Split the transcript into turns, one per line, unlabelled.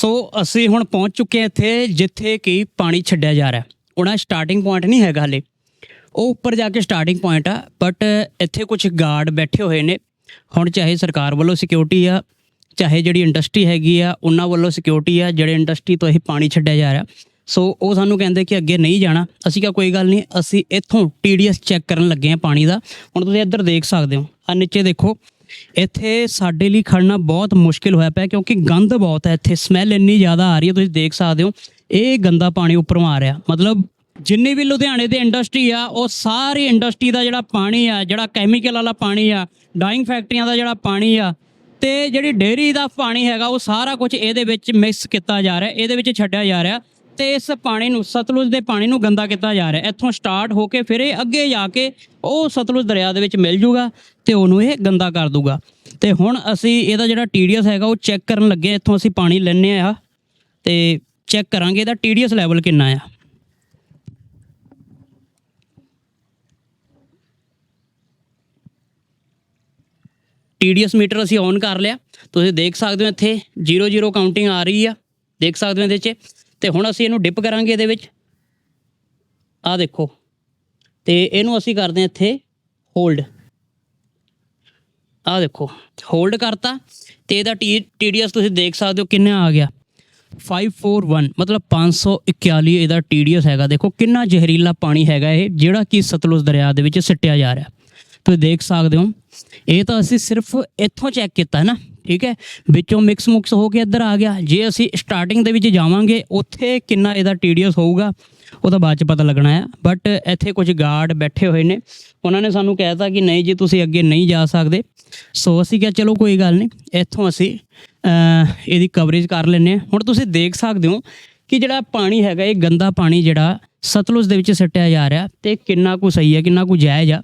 ਸੋ ਅਸੀਂ ਹੁਣ ਪਹੁੰਚ ਚੁੱਕੇ ਹਾਂ ਇੱਥੇ, ਜਿੱਥੇ ਕਿ ਪਾਣੀ ਛੱਡਿਆ ਜਾ ਰਿਹਾ ਉਹਨਾਂ ਸਟਾਰਟਿੰਗ ਪੁਆਇੰਟ ਨਹੀਂ ਹੈਗਾ ਹਲੇ। ਉਹ ਉੱਪਰ ਜਾ ਕੇ ਸਟਾਰਟਿੰਗ ਪੁਆਇੰਟ ਆ ਬਟ ਇੱਥੇ ਕੁਝ ਗਾਰਡ ਬੈਠੇ ਹੋਏ ਨੇ। ਹੁਣ ਚਾਹੇ ਸਰਕਾਰ ਵੱਲੋਂ ਸਿਕਿਉਰਿਟੀ ਆ, ਚਾਹੇ ਜਿਹੜੀ ਇੰਡਸਟਰੀ ਹੈਗੀ ਆ, ਉਹਨਾਂ ਵੱਲੋਂ ਸਿਕਿਉਰਿਟੀ ਆ, ਜਿਹੜੇ ਇੰਡਸਟਰੀ ਤੋਂ ਇਹ ਪਾਣੀ ਛੱਡਿਆ ਜਾ ਰਿਹਾ। ਸੋ ਉਹ ਸਾਨੂੰ ਕਹਿੰਦੇ ਕਿ ਅੱਗੇ ਨਹੀਂ ਜਾਣਾ। ਅਸੀਂ ਕਿਹਾ, ਕੋਈ ਗੱਲ ਨਹੀਂ, ਅਸੀਂ ਇੱਥੋਂ ਟੀਡੀਐਸ ਚੈੱਕ ਕਰਨ ਲੱਗੇ ਆ ਪਾਣੀ ਦਾ। ਹੁਣ ਤੁਸੀਂ ਇੱਧਰ ਦੇਖ ਸਕਦੇ ਹੋ ਆ ਨੀਚੇ ਦੇਖੋ। ਇੱਥੇ ਸਾਡੇ ਲਈ ਖੜਨਾ ਬਹੁਤ ਮੁਸ਼ਕਿਲ ਹੋਇਆ ਪਿਆ ਕਿਉਂਕਿ ਗੰਦ ਬਹੁਤ ਹੈ ਇੱਥੇ ਸਮੈਲ ਇੰਨੀ ਜ਼ਿਆਦਾ ਆ ਰਹੀ ਹੈ, ਤੁਸੀਂ ਦੇਖ ਸਕਦੇ ਹੋ। ਇਹ ਗੰਦਾ ਪਾਣੀ ਉੱਪਰੋਂ ਆ ਰਿਹਾ। ਮਤਲਬ ਜਿੰਨੀ ਵੀ ਲੁਧਿਆਣੇ ਦੇ ਇੰਡਸਟਰੀ ਆ, ਉਹ ਸਾਰੀ ਇੰਡਸਟਰੀ ਦਾ ਜਿਹੜਾ ਪਾਣੀ ਆ, ਜਿਹੜਾ ਕੈਮੀਕਲ ਵਾਲਾ ਪਾਣੀ ਆ ਡਾਈਂਗ ਫੈਕਟਰੀਆਂ ਦਾ ਜਿਹੜਾ ਪਾਣੀ ਆ, ਤੇ ਜਿਹੜੀ ਡੇਅਰੀ ਦਾ ਪਾਣੀ ਹੈਗਾ, ਉਹ ਸਾਰਾ ਕੁਝ ਇਹਦੇ ਵਿੱਚ ਮਿਕਸ ਕੀਤਾ ਜਾ ਰਿਹਾ, ਇਹਦੇ ਵਿੱਚ ਛੱਡਿਆ ਜਾ ਰਿਹਾ। ਤੇ ਇਸ ਪਾਣੀ ਨੂੰ, ਸਤਲੁਜ ਦੇ ਪਾਣੀ ਨੂੰ ਗੰਦਾ ਕੀਤਾ ਜਾ ਰਿਹਾ। ਇੱਥੋਂ ਸਟਾਰਟ ਹੋ ਕੇ ਫਿਰ ਇਹ ਅੱਗੇ ਜਾ ਕੇ ਉਹ ਸਤਲੁਜ ਦਰਿਆ ਦੇ ਵਿੱਚ ਮਿਲ ਜੂਗਾ ਤੇ ਉਹਨੂੰ ਇਹ ਗੰਦਾ ਕਰ ਦੂਗਾ। ਤੇ ਹੁਣ ਅਸੀਂ ਇਹਦਾ ਜਿਹੜਾ ਟੀਡੀਐਸ ਹੈਗਾ ਉਹ ਚੈੱਕ ਕਰਨ ਲੱਗੇ ਇੱਥੋਂ ਅਸੀਂ ਪਾਣੀ ਲੈਣੇ ਆ ਤੇ ਚੈੱਕ ਕਰਾਂਗੇ ਇਹਦਾ ਟੀਡੀਐਸ ਲੈਵਲ ਕਿੰਨਾ ਆ। TDS ਮੀਟਰ ਅਸੀਂ ਔਨ ਕਰ ਲਿਆ। ਤੁਸੀਂ ਦੇਖ ਸਕਦੇ ਹੋ ਇੱਥੇ 00 ਕਾਊਂਟਿੰਗ ਆ ਰਹੀ ਆ। ਦੇਖ ਸਕਦੇ ਹੋ ਇਹਦੇ 'ਚ। ਤੇ ਹੁਣ ਅਸੀਂ ਇਹਨੂੰ ਡਿਪ ਕਰਾਂਗੇ ਇਹਦੇ ਵਿੱਚ। ਆ ਦੇਖੋ। ਤੇ ਇਹਨੂੰ ਅਸੀਂ ਕਰਦੇ ਹਾਂ ਇੱਥੇ ਹੋਲਡ ਆ ਦੇਖੋ। ਹੋਲਡ ਕਰਤਾ। ਤੇ ਇਹਦਾ TDS ਤੁਸੀਂ ਦੇਖ ਸਕਦੇ ਹੋ ਕਿੰਨਾ ਆ ਗਿਆ। 541 ਮਤਲਬ 541 ਇਹਦਾ TDS ਹੈਗਾ। ਦੇਖੋ ਕਿੰਨਾ ਜ਼ਹਿਰੀਲਾ ਪਾਣੀ ਹੈਗਾ ਇਹ, ਜਿਹੜਾ ਕਿ ਸਤਲੁਜ ਦਰਿਆ ਦੇ ਵਿੱਚ ਸਿੱਟਿਆ ਜਾ ਰਿਹਾ। ਤੁਸੀਂ ਦੇਖ ਸਕਦੇ ਹੋ। ਇਹ ਤਾਂ ਅਸੀਂ ਸਿਰਫ ਇੱਥੋਂ ਚੈੱਕ ਕੀਤਾ ਨਾ। ਠੀਕ ਹੈ? ਵਿੱਚੋਂ ਮਿਕਸ ਮੁਕਸ ਹੋ ਕੇ ਇੱਧਰ ਆ ਗਿਆ। ਜੇ ਅਸੀਂ ਸਟਾਰਟਿੰਗ ਦੇ ਵਿੱਚ ਜਾਵਾਂਗੇ, ਉੱਥੇ ਕਿੰਨਾ ਇਹਦਾ TDS ਹੋਊਗਾ, ਉਹ ਤਾਂ ਬਾਅਦ ਚ ਪਤਾ ਲੱਗਣਾ ਆ ਬਟ ਇੱਥੇ ਕੁਝ ਗਾਰਡ ਬੈਠੇ ਹੋਏ ਨੇ। ਉਹਨਾਂ ਨੇ ਸਾਨੂੰ ਕਹਿਤਾ ਕਿ ਨਹੀਂ ਜੀ, ਤੁਸੀਂ ਅੱਗੇ ਨਹੀਂ ਜਾ ਸਕਦੇ। ਸੋ ਅਸੀਂ ਕਿਹਾ, ਚਲੋ ਕੋਈ ਗੱਲ ਨਹੀਂ। ਇੱਥੋਂ ਅਸੀਂ ਇਹਦੀ ਕਵਰੇਜ ਕਰ ਲੈਨੇ ਹਾਂ। ਹੁਣ ਤੁਸੀਂ ਦੇਖ ਸਕਦੇ ਹੋ ਕਿ ਜਿਹੜਾ ਪਾਣੀ ਹੈਗਾ, ਇਹ ਗੰਦਾ ਪਾਣੀ ਜਿਹੜਾ ਸਤਲੁਜ ਦੇ ਵਿੱਚ ਸਿੱਟਿਆ ਜਾ ਰਿਹਾ ਤੇ ਕਿੰਨਾ ਕੁ ਸਹੀ ਹੈ, ਕਿੰਨਾ ਕੁ ਜਾਇਜ਼ ਆ।